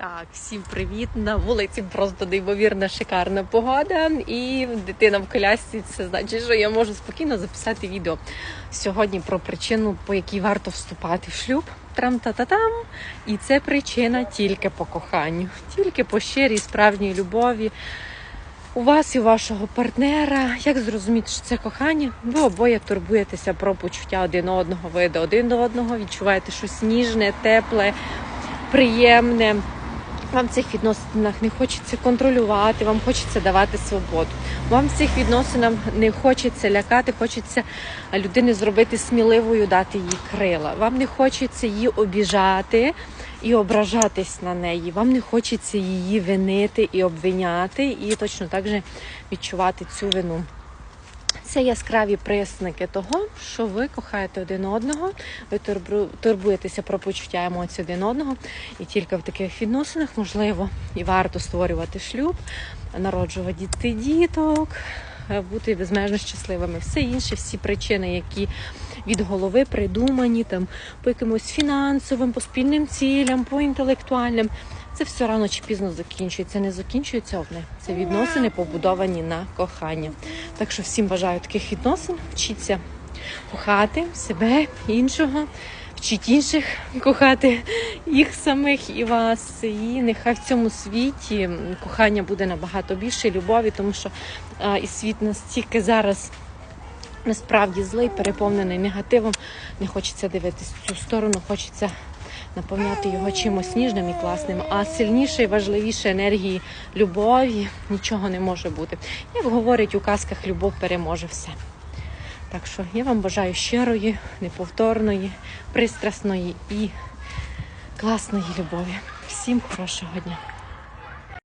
Так, всім привіт. На вулиці просто неймовірна шикарна погода. І дитина в колясці. Це значить, що я можу спокійно записати відео сьогодні про причину, по якій варто вступати в шлюб. Трам-та-та-там. І це причина тільки по коханню, тільки по щирій справжній любові. У вас і вашого партнера, як зрозуміти, що це кохання? Ви обоє турбуєтеся про почуття один одного, ви до один до одного, відчуваєте щось ніжне, тепле, приємне. Вам в цих відносинах не хочеться контролювати, вам хочеться давати свободу. Вам в цих відносинах не хочеться лякати, хочеться людини зробити сміливою, дати їй крила. Вам не хочеться її обіжати і ображатись на неї. Вам не хочеться її винити і обвиняти, і точно так же відчувати цю вину. Це яскраві присники того, що ви кохаєте один одного, ви турбуєтеся про почуття емоцій один одного, і тільки в таких відносинах можливо і варто створювати шлюб, народжувати діти діток, е, бути безмежно щасливими. Все інше, всі причини, які від голови придумані там по якимось фінансовим, по спільним цілям, по інтелектуальним. Це все рано чи пізно закінчується. Не закінчується одне. Це відносини побудовані на кохання. Так що всім бажаю таких відносин. Вчіться кохати себе, іншого, вчіть інших кохати їх самих і вас. І нехай в цьому світі кохання буде набагато більше любові, тому що а, і світ настільки зараз. Насправді злий, переповнений негативом. Не хочеться дивитись в цю сторону, хочеться наповняти його чимось ніжним і класним. А сильніше і важливіше енергії любові нічого не може бути. Як говорять у казках, любов переможе все. Так що я вам бажаю щирої, неповторної, пристрасної і класної любові. Всім хорошого дня!